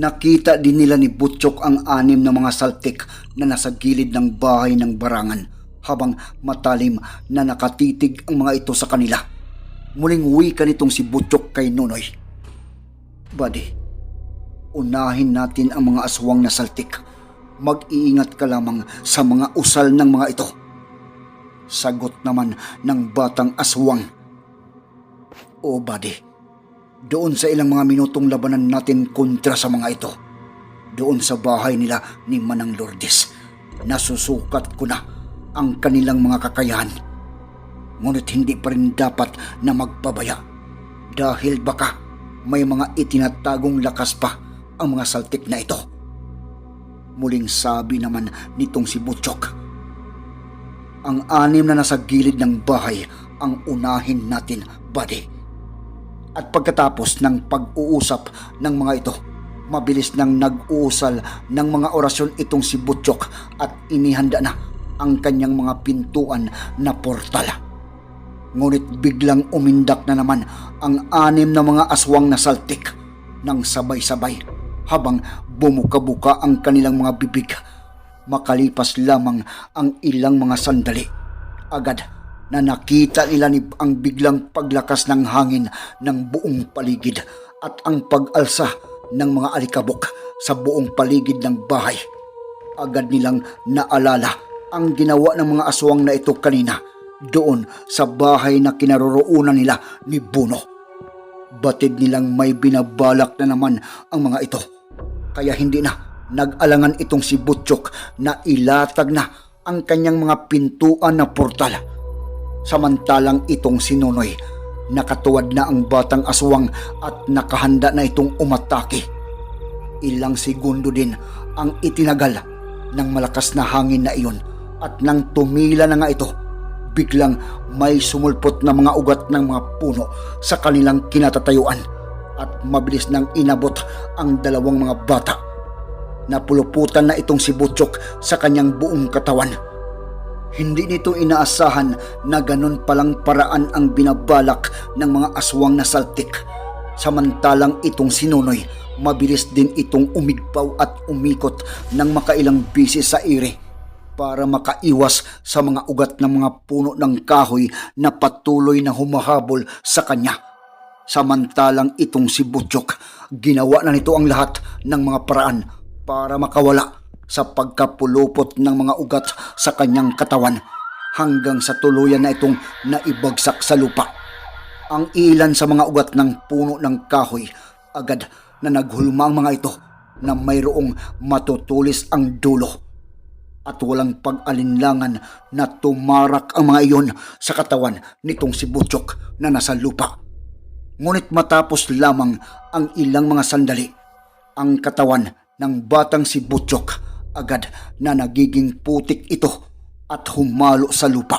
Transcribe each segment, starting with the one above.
Nakita din nila ni Butchok ang anim na mga saltik na nasa gilid ng bahay ng barangan habang matalim na nakatitig ang mga ito sa kanila. Muling wika nitong si Butchok kay Nunoy. Buddy, unahin natin ang mga aswang na saltik. Mag-iingat ka lamang sa mga usal ng mga ito. Sagot naman ng batang aswang. O buddy, doon sa ilang mga minutong labanan natin kontra sa mga ito. Doon sa bahay nila ni Manang Lourdes, nasusukat ko na ang kanilang mga kakayahan. Ngunit hindi pa rin dapat na magpabaya dahil baka may mga itinatagong lakas pa ang mga saltik na ito. Muling sabi naman nitong si Butchok. Ang anim na nasa gilid ng bahay ang unahin natin, buddy. At pagkatapos ng pag-uusap ng mga ito, mabilis nang nag-uusal ng mga orasyon itong si Butchok at inihanda na ang kanyang mga pintuan na portal. Ngunit biglang umindak na naman ang anim na mga aswang na saltik ng sabay-sabay habang bumuka-buka ang kanilang mga bibig. Makalipas lamang ang ilang mga sandali. Agad na nakita nila ni ang biglang paglakas ng hangin ng buong paligid at ang pag-alsa ng mga alikabok sa buong paligid ng bahay. Agad nilang naalala ang ginawa ng mga aswang na ito kanina doon sa bahay na kinaroroonan nila ni Buno. Batid nilang may binabalak na naman ang mga ito. Kaya hindi na nag-alangan itong si Butchok na ilatag na ang kanyang mga pintuan na portal. Samantalang itong si Nonoy, nakatuwad na ang batang aswang at nakahanda na itong umatake. Ilang segundo din ang itinagal ng malakas na hangin na iyon at nang tumila na nga ito, biglang may sumulpot na mga ugat ng mga puno sa kanilang kinatatayuan at mabilis nang inabot ang dalawang mga bata. Napuluputan na itong si Butchok sa kanyang buong katawan. Hindi nito inaasahan na ganun palang paraan ang binabalak ng mga aswang na saltik. Samantalang itong sinunoy, mabilis din itong umigpaw at umikot ng makailang bisis sa ire para makaiwas sa mga ugat ng mga puno ng kahoy na patuloy na humahabol sa kanya. Samantalang itong si Butchok, ginawa na nito ang lahat ng mga paraan para makawala sa pagkapulupot ng mga ugat sa kanyang katawan hanggang sa tuluyan na itong naibagsak sa lupa. Ang ilan sa mga ugat ng puno ng kahoy agad na naghulma ang mga ito na mayroong matutulis ang dulo at walang pag-alinlangan na tumarak ang mga iyon sa katawan nitong si Butchok na nasa lupa. Ngunit matapos lamang ang ilang mga sandali, ang katawan ng batang si Butchok agad na nagiging putik ito at humalo sa lupa.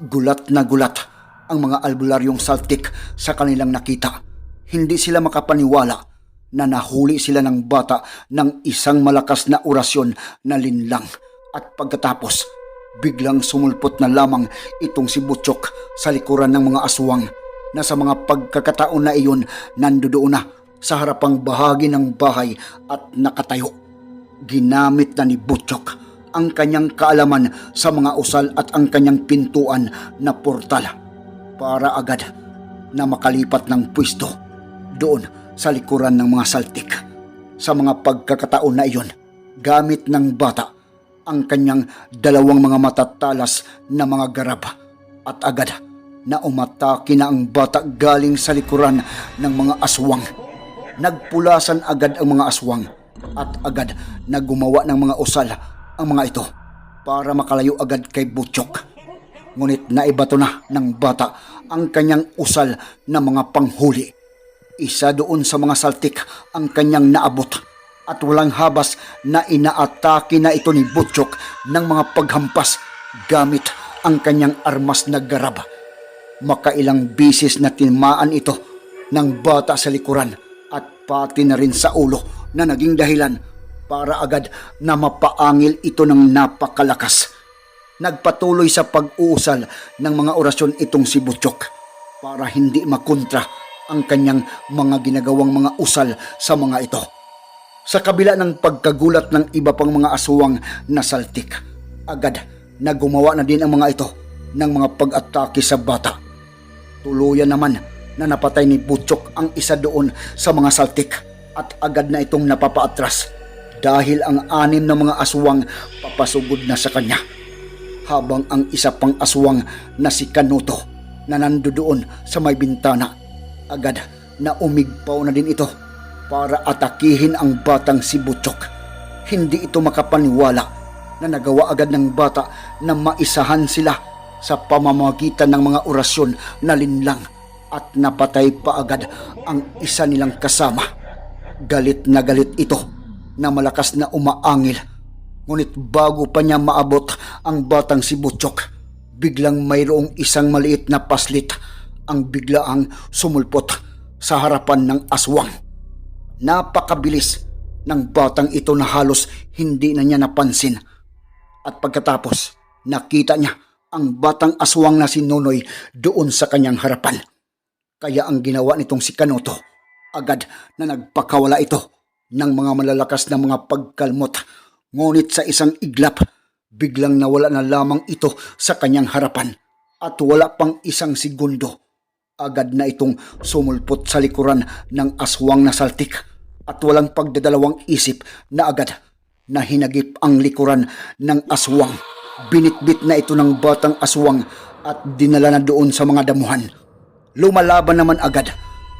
Gulat na gulat ang mga albularyong saltik sa kanilang nakita. Hindi sila makapaniwala na nahuli sila ng bata ng isang malakas na orasyon na linlang at pagkatapos biglang sumulpot na lamang itong si Butchok sa likuran ng mga aswang na sa mga pagkakataon na iyon nandoon na sa harapang bahagi ng bahay at nakatayo. Ginamit na ni Butchok ang kanyang kaalaman sa mga usal at ang kanyang pintuan na portal para agad na makalipat ng pwesto doon sa likuran ng mga saltik. sa mga pagkakataon na iyon gamit ng bata ang kanyang dalawang mga matatalas na mga garab at agad na umatake na ang bata galing sa likuran ng mga aswang. Nagpulasan agad ang mga aswang at agad na gumawa ng mga usal ang mga ito para makalayo agad kay Butchok. Ngunit naibato na ng bata ang kanyang usal na mga panghuli. Isa doon sa mga saltik ang kanyang naabot at walang habas na inaatake na ito ni Butchok ng mga paghampas gamit ang kanyang armas na garab. Makailang bisis na tinmaan ito ng bata sa likuran at pati na rin sa ulo na naging dahilan para agad na mapaangil ito ng napakalakas. Nagpatuloy sa pag-uusal ng mga orasyon itong si Butchok para hindi makontra ang kanyang mga ginagawang mga usal sa mga ito. Sa kabila ng pagkagulat ng iba pang mga aswang na saltik, agad na gumawa na din ang mga ito ng mga pag-atake sa bata. Tuluyan naman na napatay ni Butchok ang isa doon sa mga saltik at agad na itong napapaatras dahil ang anim na mga aswang papasugod na sa kanya. Habang ang isa pang aswang na si Kanuto na nandoon sa may bintana, agad na umigpaw na din ito para atakihin ang batang si Butchok. Hindi ito makapaniwala na nagawa agad ng bata na maisahan sila sa pamamagitan ng mga orasyon na linlang at napatay pa agad ang isa nilang kasama. Galit na galit ito na malakas na umaangil. Ngunit bago pa niya maabot ang batang si Butchok, biglang mayroong isang maliit na paslit ang biglaang sumulpot sa harapan ng aswang. Napakabilis ng batang ito na halos hindi na niya napansin. At pagkatapos, nakita niya ang batang aswang na si Nonoy doon sa kanyang harapan. Kaya ang ginawa nitong si Kanoto, agad na nagpakawala ito ng mga malalakas na mga pagkalmot. Ngunit sa isang iglap, biglang nawala na lamang ito sa kanyang harapan at wala pang isang segundo. Agad na itong sumulpot sa likuran ng aswang na saltik at walang pagdadalawang isip na agad na hinagip ang likuran ng aswang. Binitbit na ito ng batang aswang at dinala na doon sa mga damuhan. Lumalaban naman agad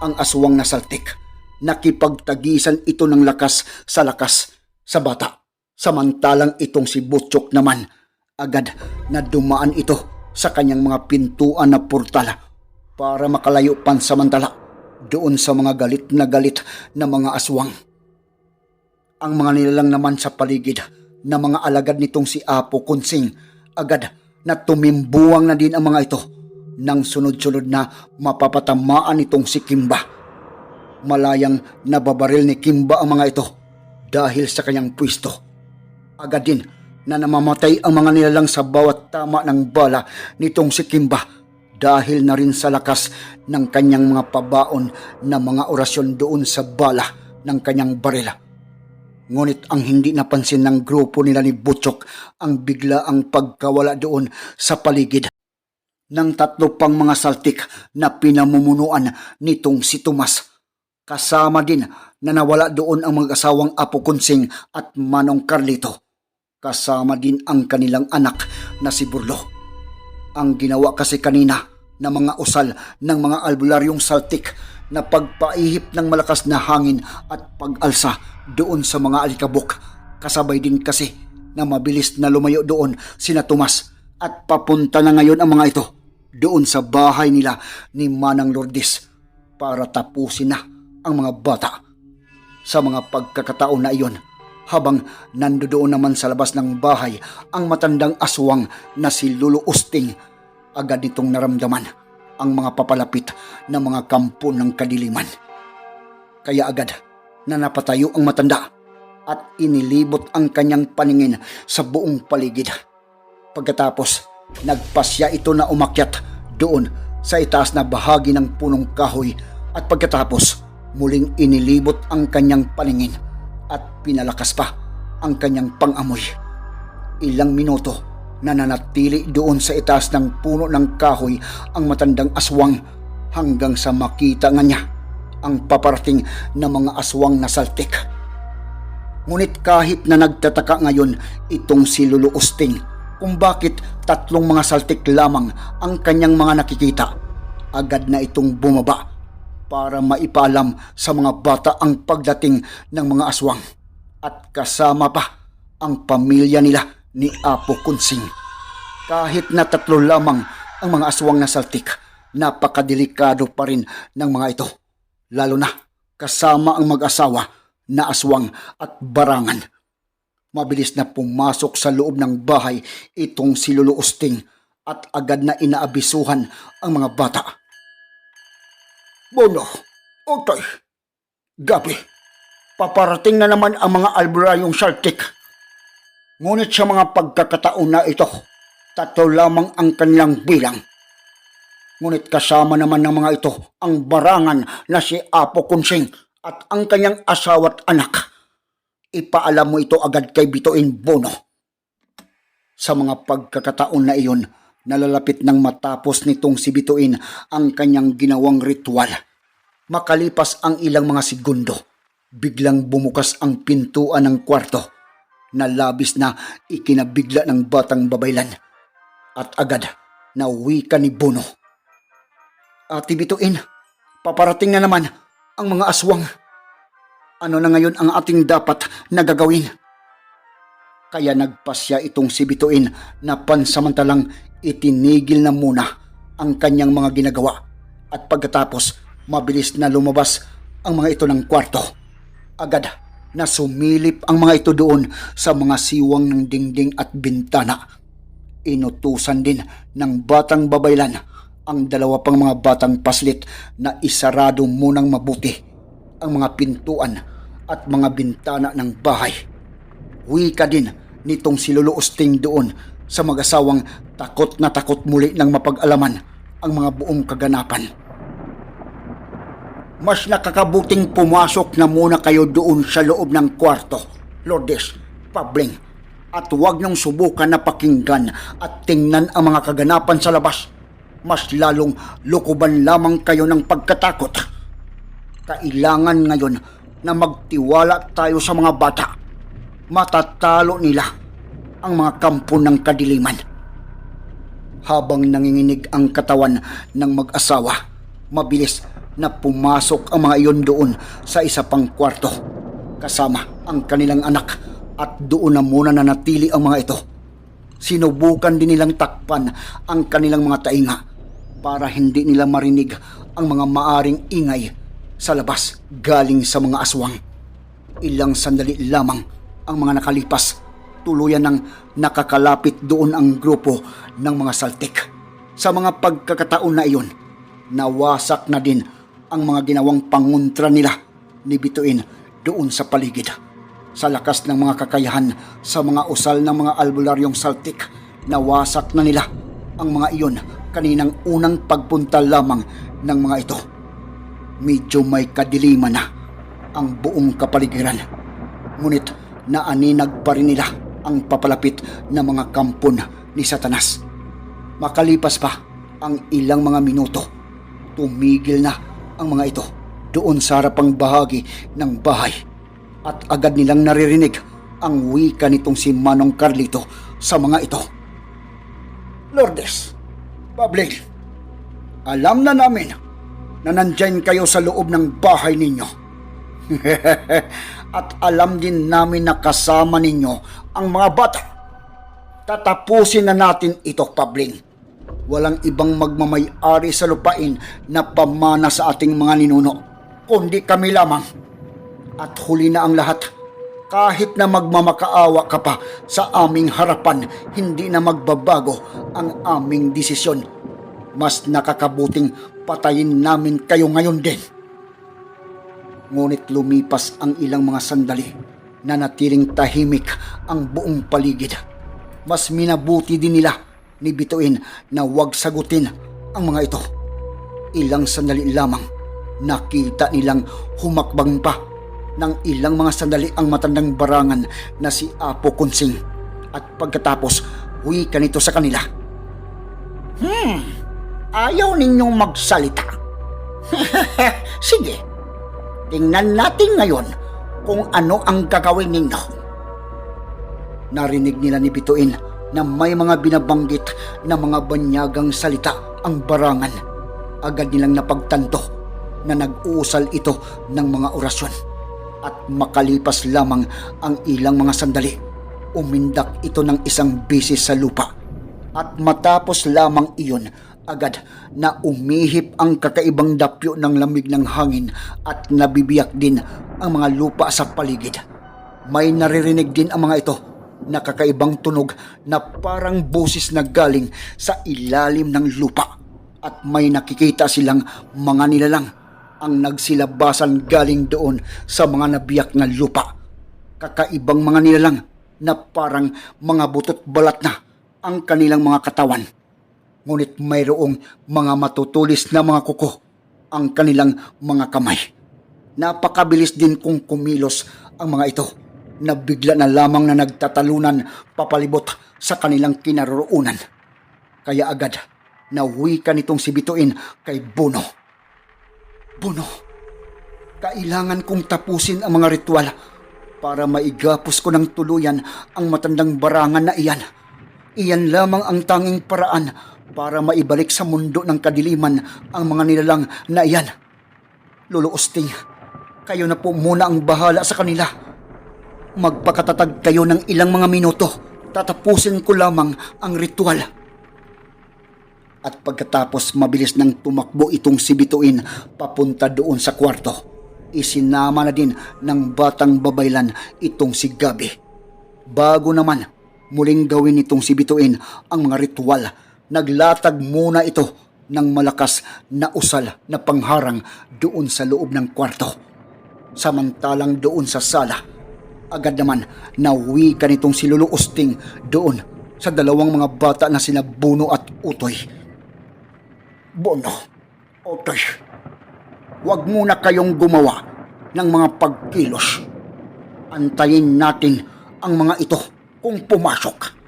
ang aswang na saltik. Nakipagtagisan ito ng lakas sa lakas sa bata. Samantalang itong si Butchok naman, agad na dumaan ito sa kanyang mga pintuan na portal para makalayo pansamantala doon sa mga galit na galit na mga aswang. Ang mga nilalang naman sa paligid na mga alagad nitong si Apo Kunsing agad na tumimbuwang na din ang mga ito nang sunod-sunod na mapapatamaan itong si Kimba. Malayang nababaril ni Kimba ang mga ito dahil sa kanyang pwisto. Agad din na namamatay ang mga nilalang sa bawat tama ng bala nitong si Kimba dahil na rin sa lakas ng kanyang mga pabaon na mga orasyon doon sa bala ng kanyang barila. Ngunit ang hindi napansin ng grupo nila ni Butchok ang bigla ang pagkawala doon sa paligid ng tatlo pang mga saltik na pinamumunuan nitong si Tomas. Kasama din na nawala doon ang mag-asawang Apo Kunsing at Manong Carlito. Kasama din ang kanilang anak na si Burlo. Ang ginawa kasi kanina na mga usal ng mga albularyong saltik na pagpaihip ng malakas na hangin at pag-alsa doon sa mga alikabok. Kasabay din kasi na mabilis na lumayo doon sina Tomas at papunta na ngayon ang mga ito doon sa bahay nila ni Manang Lourdes para tapusin na ang mga bata. Sa mga pagkakataon na iyon, habang nandoon naman sa labas ng bahay ang matandang aswang na si Lulu Usting, agad nitong naramdaman ang mga papalapit na mga kampo ng kadiliman. Kaya agad na napatayo ang matanda at inilibot ang kanyang paningin sa buong paligid. Pagkatapos, nagpasya ito na umakyat doon sa itaas na bahagi ng punong kahoy at pagkatapos muling inilibot ang kanyang paningin at pinalakas pa ang kanyang pangamoy. Ilang minuto nananatili doon sa itaas ng puno ng kahoy ang matandang aswang hanggang sa makita nga niya ang paparating na mga aswang na saltik. Ngunit kahit na nagtataka ngayon itong si Lulu Usting kung bakit tatlong mga saltik lamang ang kanyang mga nakikita, agad na itong bumaba para maipalam sa mga bata ang pagdating ng mga aswang at kasama pa ang pamilya nila ni Apo Kunsing. Kahit na tatlo lamang ang mga aswang na saltik, napakadelikado pa rin ng mga ito. Lalo na kasama ang mag-asawa na aswang at barangan. Mabilis na pumasok sa loob ng bahay itong si Lolo Usting at agad na inaabisuhan ang mga bata. Bono, Otoy, Gabi, paparating na naman ang mga alburyong Celtic. Ngunit sa mga pagkakataon na ito, tatlo lamang ang kanilang bilang. Ngunit kasama naman ng mga ito ang barangan na si Apo Kunsing at ang kanyang asawa't anak. Ipaalam mo ito agad kay Bitoin Bono. Sa mga pagkakataon na iyon, nalalapit nang matapos nitong si Bituin ang kanyang ginawang ritual. Makalipas ang ilang mga segundo, biglang bumukas ang pintuan ng kwarto na labis na ikinabigla ng batang babaylan. At agad na ka ni Bono. Ate Bituin, paparating na naman ang mga aswang. Ano na ngayon ang ating dapat na gagawin? Kaya nagpasya itong si Bituin na pansamantalang itinigil na muna ang kanyang mga ginagawa at pagkatapos mabilis na lumabas ang mga ito ng kwarto. Agad na sumilip ang mga ito doon sa mga siwang ng dingding at bintana. Inutusan din ng batang babaylan ang dalawa pang mga batang paslit na isarado munang mabuti ang mga pintuan at mga bintana ng bahay. Wika din nitong si Lolo Usting doon sa mag-asawang takot na takot muli ng mapag-alaman ang mga buong kaganapan. Mas nakakabuting pumasok na muna kayo doon sa loob ng kwarto, Lourdes, Pabling, at huwag niyong subukan na pakinggan at tingnan ang mga kaganapan sa labas. Mas lalong lukuban lamang kayo ng pagkatakot. Kailangan ngayon na magtiwala tayo sa mga bata. Matatalo nila ang mga kampo ng kadiliman. Habang nanginginig ang katawan ng mag-asawa, mabilis na pumasok ang mga iyon doon sa isa pang kwarto. Kasama ang kanilang anak at doon na muna nanatili ang mga ito. Sinubukan din nilang takpan ang kanilang mga tainga para hindi nila marinig ang mga maaring ingay sa labas galing sa mga aswang. Ilang sandali lamang ang mga nakalipas tuluyan ng nakakalapit doon ang grupo ng mga saltik. Sa mga pagkakataon na iyon, nawasak na din ang mga ginawang panguntra nila ni Bituin doon sa paligid. Sa lakas ng mga kakayahan sa mga usal ng mga albularyong saltik, nawasak na nila ang mga iyon kaninang unang pagpunta lamang ng mga ito. Medyo may kadiliman na ang buong kapaligiran. Ngunit naaninag pa rin nila ang papalapit na mga kampon ni Satanas. Makalipas pa ang ilang mga minuto, tumigil na ang mga ito doon sa harapang bahagi ng bahay at agad nilang naririnig ang wika nitong si Manong Carlito sa mga ito. Lourdes, Pabling, alam na namin na nandyan kayo sa loob ng bahay ninyo. At alam din namin na kasama ninyo ang mga bata. Tatapusin na natin ito, Pabling. Walang ibang magmamay-ari sa lupain na pamana sa ating mga ninuno, kundi kami lamang. At huli na ang lahat. Kahit na magmamakaawa ka pa sa aming harapan, hindi na magbabago ang aming desisyon. Mas nakakabuting patayin namin kayo ngayon din. Ngunit lumipas ang ilang mga sandali na natiling tahimik ang buong paligid. Mas minabuti din nila ni Bituin na huwag sagutin ang mga ito. Ilang sandali lamang nakita nilang humakbang pa ng ilang mga sandali ang matandang barangan na si Apo Kunsing at pagkatapos wika nito sa kanila. Hmm, ayaw ninyong magsalita. Sige, tingnan natin ngayon kung ano ang gagawin ninyo. Narinig nila ni Bituin na may mga binabanggit na mga banyagang salita ang barangan. Agad nilang napagtanto na nag-uusal ito ng mga orasyon. At makalipas lamang ang ilang mga sandali, umindak ito ng isang bisis sa lupa. At matapos lamang iyon, agad na umihip ang kakaibang dapyo ng lamig ng hangin at nabibiyak din ang mga lupa sa paligid. May naririnig din ang mga ito na kakaibang tunog na parang boses na galing sa ilalim ng lupa at may nakikita silang mga nilalang ang nagsilabasan galing doon sa mga nabiyak na lupa. Kakaibang mga nilalang na parang mga butot balat na ang kanilang mga katawan. Ngunit mayroong mga matutulis na mga kuko ang kanilang mga kamay. Napakabilis din kung kumilos ang mga ito na bigla na lamang na nagtatalunan papalibot sa kanilang kinaroroonan. Kaya agad nawi ka nitong si Bituin kay Bono. Bono, kailangan kong tapusin ang mga ritual para maigapos ko ng tuluyan ang matandang barangan na iyan. Iyan lamang ang tanging paraan para maibalik sa mundo ng kadiliman ang mga nilalang na iyan. Lolo Osting, kayo na po muna ang bahala sa kanila. Magpakatatag kayo ng ilang mga minuto. Tatapusin ko lamang ang ritual. At pagkatapos mabilis nang tumakbo itong si Bituin papunta doon sa kwarto, isinama na din ng batang babaylan itong si Gabi. Bago naman muling gawin itong si Bituin ang mga ritual, naglatag muna ito ng malakas na usal na pangharang doon sa loob ng kwarto. Samantalang doon sa sala, agad naman nauwi ka nitong si Lolo Usting doon sa dalawang mga bata na sina Buno at Utoy. Bono, Otoy, huwag muna kayong gumawa ng mga pagkilos. Antayin natin ang mga ito kung pumasok.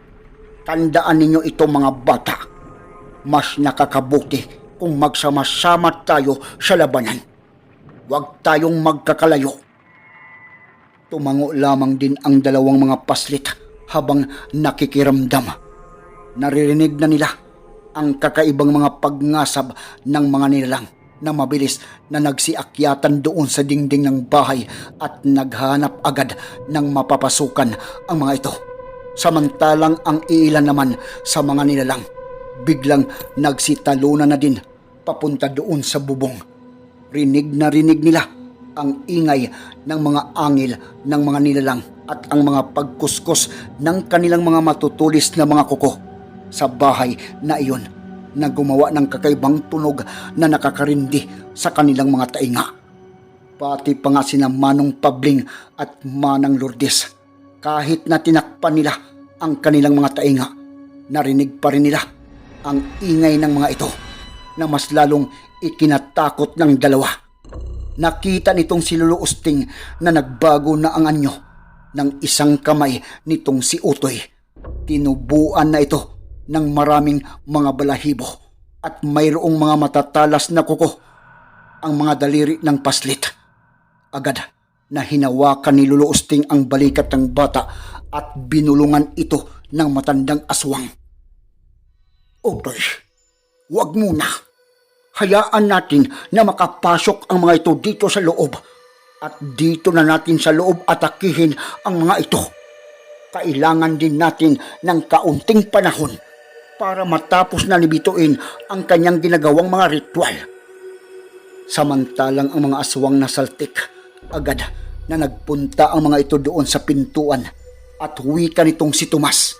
Tandaan ninyo ito mga bata. Mas nakakabuti kung magsama-sama tayo sa labanan. Huwag tayong magkakalayo. Tumango lamang din ang dalawang mga paslit habang nakikiramdam. Naririnig na nila ang kakaibang mga pagngasab ng mga nilalang na mabilis na nagsiakyatan doon sa dingding ng bahay at naghanap agad ng mapapasukan ang mga ito. Samantalang ang ilan naman sa mga nilalang biglang nagsitalunan na din papunta doon sa bubong. Rinig na rinig nila ang ingay ng mga angil ng mga nilalang at ang mga pagkuskus ng kanilang mga matutulis na mga kuko sa bahay na iyon na gumawa ng kakaibang tunog na nakakarindi sa kanilang mga tainga. Pati pa nga sina Manong Pabling at Manang Lourdes. Kahit na tinakpan nila ang kanilang mga tainga, narinig pa rin nila ang ingay ng mga ito na mas lalong ikinatakot ng dalawa. Nakita nitong si Lolo Usting na nagbago na ang anyo ng isang kamay nitong si Utoy. Tinubuan na ito ng maraming mga balahibo at mayroong mga matatalas na kuko ang mga daliri ng paslit. Agad na hinawakan ni Lolo Usting ang balikat ng bata at binulungan ito ng matandang aswang. Otoy, wag muna. Hayaan natin na makapasok ang mga ito dito sa loob at dito na natin sa loob atakihin ang mga ito. Kailangan din natin ng kaunting panahon para matapos na ni Bituin ang kanyang ginagawang mga ritual. Samantalang ang mga aswang na saltik, agad na nagpunta ang mga ito doon sa pintuan at wika nitong si Tomas.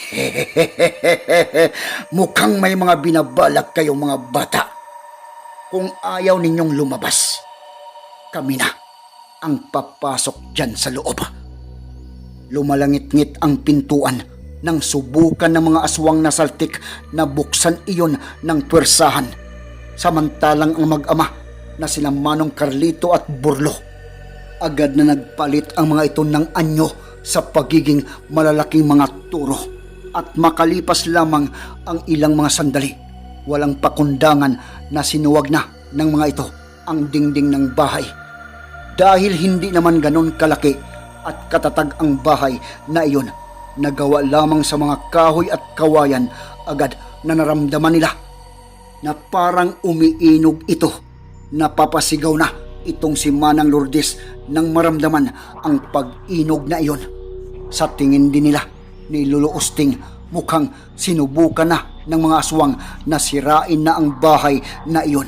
Mukhang may mga binabalak kayong mga bata. Kung ayaw ninyong lumabas, kami na ang papasok dyan sa loob. Lumalangit-ngit ang pintuan nang subukan ng mga aswang na saltik na buksan iyon ng pwersahan. Samantalang ang mag-ama na sila Manong Carlito at Burlo. Agad na nagpalit ang mga ito ng anyo sa pagiging malalaking mga turo. At makalipas lamang ang ilang mga sandali, walang pakundangan na sinuwag na ng mga ito ang dingding ng bahay. Dahil hindi naman ganon kalaki at katatag ang bahay na iyon, nagawa lamang sa mga kahoy at kawayan agad na naramdaman nila na parang umiinog ito. Napapasigaw na itong si Manang Lourdes nang maramdaman ang pag-inog na iyon. Sa tingin din nila ni Lolo Usting mukhang sinubukan na ng mga aswang na sirain na ang bahay na iyon.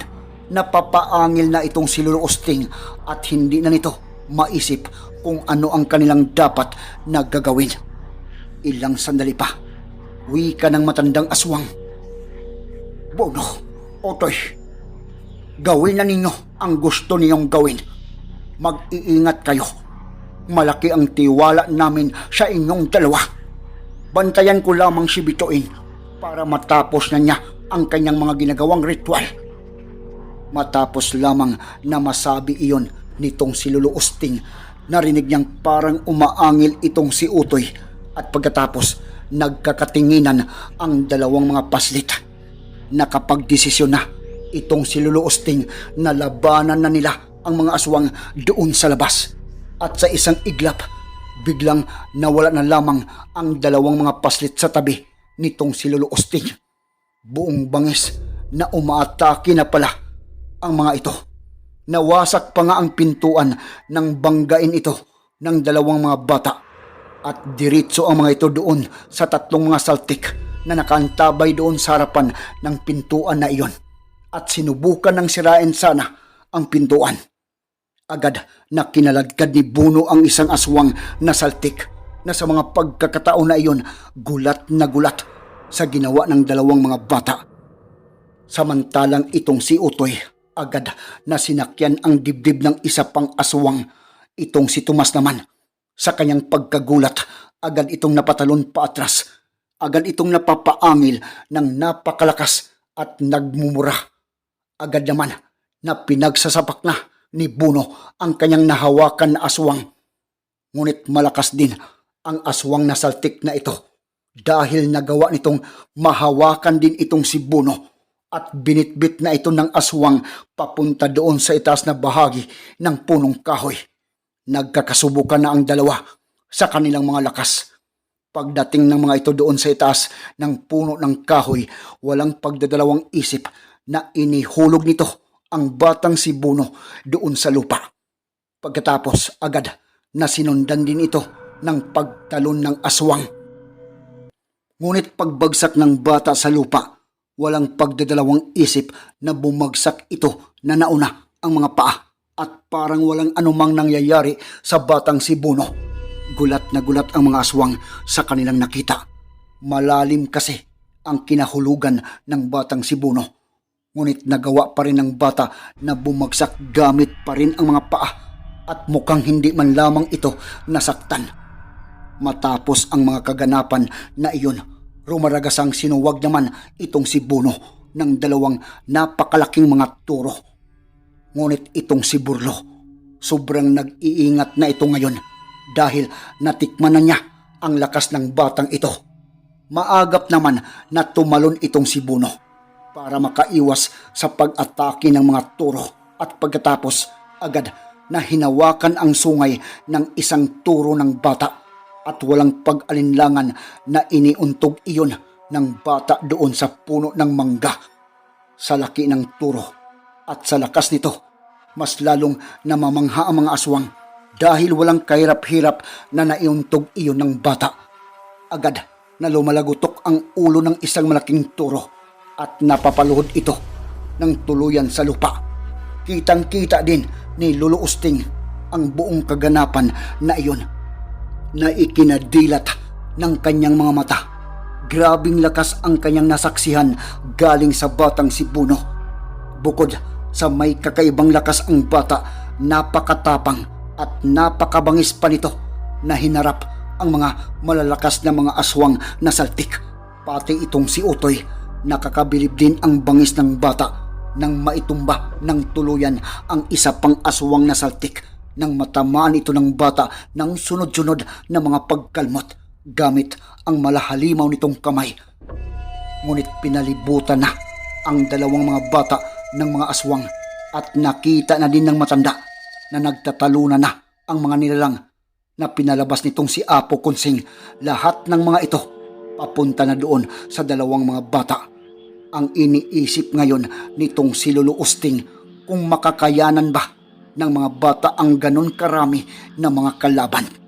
Napapaangil na itong si Lolo Usting at hindi na nito maisip kung ano ang kanilang dapat na gagawin. Ilang sandali pa, wika ng matandang aswang. Bono, Otoy, gawin na ninyo ang gusto ninyong gawin. Mag-iingat kayo. Malaki ang tiwala namin sa inyong dalawa. Bantayan ko lamang si Bituin para matapos na niya ang kanyang mga ginagawang ritual. Matapos lamang na masabi iyon nitong si Lolo Usting, narinig niyang parang umaangil itong si Utoy at pagkatapos nagkakatinginan ang dalawang mga paslit. Nakapagdesisyon na itong si na labanan na nila ang mga aswang doon sa labas. At sa isang iglap, biglang nawala na lamang ang dalawang mga paslit sa tabi nitong si. Buong bangis na umaatake na pala ang mga ito. Nawasak pa nga ang pintuan ng banggain ito ng dalawang mga bata at diritso ang mga ito doon sa tatlong mga saltik na nakaantabay doon sa harapan ng pintuan na iyon at sinubukan ng sirain sana ang pintuan. Agad na kinaladkad ni Buno ang isang aswang na saltik na sa mga pagkakataon na iyon gulat na gulat sa ginawa ng dalawang mga bata. Samantalang itong si Utoy agad na sinakyan ang dibdib ng isa pang aswang. Itong si Tomas naman sa kanyang pagkagulat agad itong napatalon pa atras. Agad itong napapaangil ng napakalakas at nagmumura. Agad naman na pinagsasapak na ni Buno ang kanyang nahawakan na aswang. Ngunit malakas din ang aswang na saltik na ito dahil nagawa nitong mahawakan din itong si Buno at binitbit na ito ng aswang papunta doon sa itaas na bahagi ng punong kahoy. Nagkakasubukan na ang dalawa sa kanilang mga lakas. Pagdating ng mga ito doon sa itaas ng puno ng kahoy, walang pagdadalawang isip na inihulog nito ang batang si Buno doon sa lupa. Pagkatapos agad na sinundan din ito ng pagtalon ng aswang. Ngunit pagbagsak ng bata sa lupa, walang pagdadalawang isip na bumagsak ito na nauna ang mga paa at parang walang anumang nangyayari sa batang si Buno. Gulat na gulat ang mga aswang sa kanilang nakita. Malalim kasi ang kinahulugan ng batang si Buno. Ngunit nagawa pa rin ng bata na bumagsak gamit pa rin ang mga paa at mukhang hindi man lamang ito nasaktan. Matapos ang mga kaganapan na iyon, rumaragasang sinuwag naman itong si Buno ng dalawang napakalaking mga turo. Ngunit itong si Burlo, sobrang nag-iingat na ito ngayon dahil natikman na niya ang lakas ng batang ito. Maagap naman na tumalon itong si Buno para makaiwas sa pag-atake ng mga turo at pagkatapos agad na hinawakan ang sungay ng isang turo ng bata at walang pag-alinlangan na iniuntog iyon ng bata doon sa puno ng mangga. Sa laki ng turo at sa lakas nito, mas lalong namamangha ang mga aswang dahil walang kahirap-hirap na naiuntog iyon ng bata. Agad na lumalagutok ang ulo ng isang malaking turo at napapaluhod ito ng tuluyan sa lupa. Kitang-kita din ni Lolo Usting ang buong kaganapan na iyon na ikinadilat ng kanyang mga mata. Grabing lakas ang kanyang nasaksihan galing sa batang si Buno. Bukod sa may kakaibang lakas ang bata, napakatapang at napakabangis pa nito na hinarap ang mga malalakas na mga aswang na saltik. Pati itong si Utoy, nakakabilib din ang bangis ng bata nang maitumba ng tuluyan ang isa pang aswang na saltik nang matamaan ito ng bata ng sunod-sunod na mga pagkalmot gamit ang malahalimaw nitong kamay. Ngunit pinalibutan na ang dalawang mga bata ng mga aswang at nakita na din ng matanda na nagtatalunan na ang mga nilalang na pinalabas nitong si Apo Kunsing lahat ng mga ito papunta na doon sa dalawang mga bata. Ang iniisip ngayon nitong si Lolo Usting kung makakayanan ba ng mga bata ang ganon karami na mga kalaban.